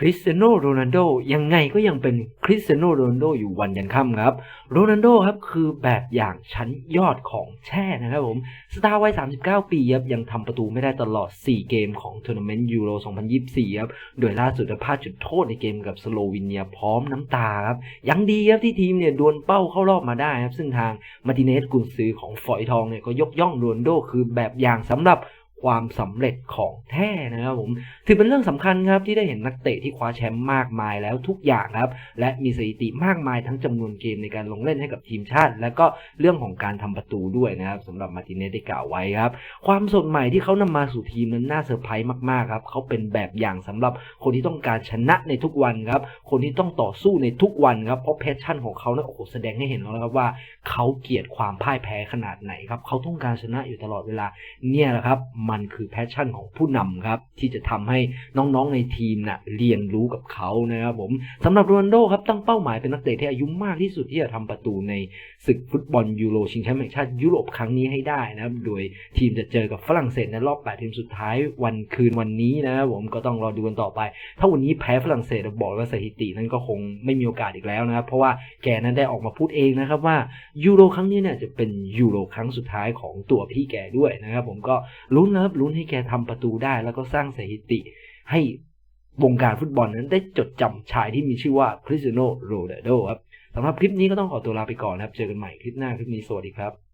คริสเตียโนโรนัลโดยังไงก็ยังเป็นคริสเตียโนโรนัลโดอยู่วันยันค่ำครับโรนัลโดครับคือแบบอย่างชั้นยอดของแช่นะครับผมสตาร์วัย 39 ปีครับยังทำประตูไม่ได้ตลอด 4 เกมของทัวร์นาเมนต์ยูโร 2024 ครับโดยล่าสุดพลาดจุดโทษในเกมกับสโลวีเนียพร้อมน้ำตาครับยังดีครับที่ทีมเนี่ยดวลเป้าเข้ารอบมาได้ครับซึ่งทางมาร์ติเนสกุนซือของฝอยทองเนี่ยก็ยกย่องโรนัลโดคือแบบอย่างสำหรับ ความสำเร็จของแท้นะครับผมถือเป็นเรื่องสำคัญครับที่ได้เห็นนักเตะที่คว้าแชมป์มากมายแล้วทุกอย่างครับ และมีสถิติมากมายทั้งจำนวนเกมในการลงเล่นให้กับทีมชาติ และก็เรื่องของการทำประตูด้วยนะครับสำหรับมาติเนสได้กล่าวไว้ครับ ความสดใหม่ที่เขานำมาสู่ทีมนั้นน่าเซอร์ไพรส์มากๆครับเขาเป็นแบบอย่างสำหรับคนที่ต้องการชนะในทุกวันครับคนที่ต้องต่อสู้ในทุกวันครับเพราะแพชชั่นของเขาเนี่ยโอ้โหแสดงให้เห็นแล้วนะครับว่าเขาเกลียดความพ่ายแพ้ขนาดไหนครับเขาต้องการชนะอยู่ตลอดเวลาเนี่ยแหละครับมันคือแพชชั่นของผู้นำครับ ที่จะทำให้น้องๆในทีมน่ะเรียนรู้กับเขานะครับผมสำหรับโรนัลโดครับตั้งเป้าหมายเป็นนักเตะที่อายุมากที่สุดที่จะทำประตูในศึกฟุตบอลยูโรชิงแชมป์แห่งชาติยุโรปครั้งนี้ให้ได้นะครับโดยทีมจะเจอกับฝรั่งเศสในรอบ 8 ทีมสุดท้ายวันคืนวันนี้นะครับผมก็ต้องรอดูกันต่อไป ถ้าวันนี้แพ้ฝรั่งเศสบอกเลยว่าสถิตินั้นก็คงไม่มีโอกาสอีกแล้วนะครับเพราะว่าแกนั้นได้ออกมาพูดเองนะครับว่ายูโรครั้งนี้เนี่ยจะเป็นยูโรครั้งสุดท้ายของตัวพี่แกด้วยนะครับผมก็ลุ้นนะครับลุ้นให้แกทำประตูได้ แล้วก็สร้างสถิติให้วงการฟุตบอลนั้นได้จดจำชายที่มีชื่อว่าคริสเตียโนโรนัลโดครับสำหรับคลิปนี้ก็ต้องขอตัวลาไปก่อนนะครับ เจอกันใหม่คลิปหน้าคลิปนี้สวัสดีครับ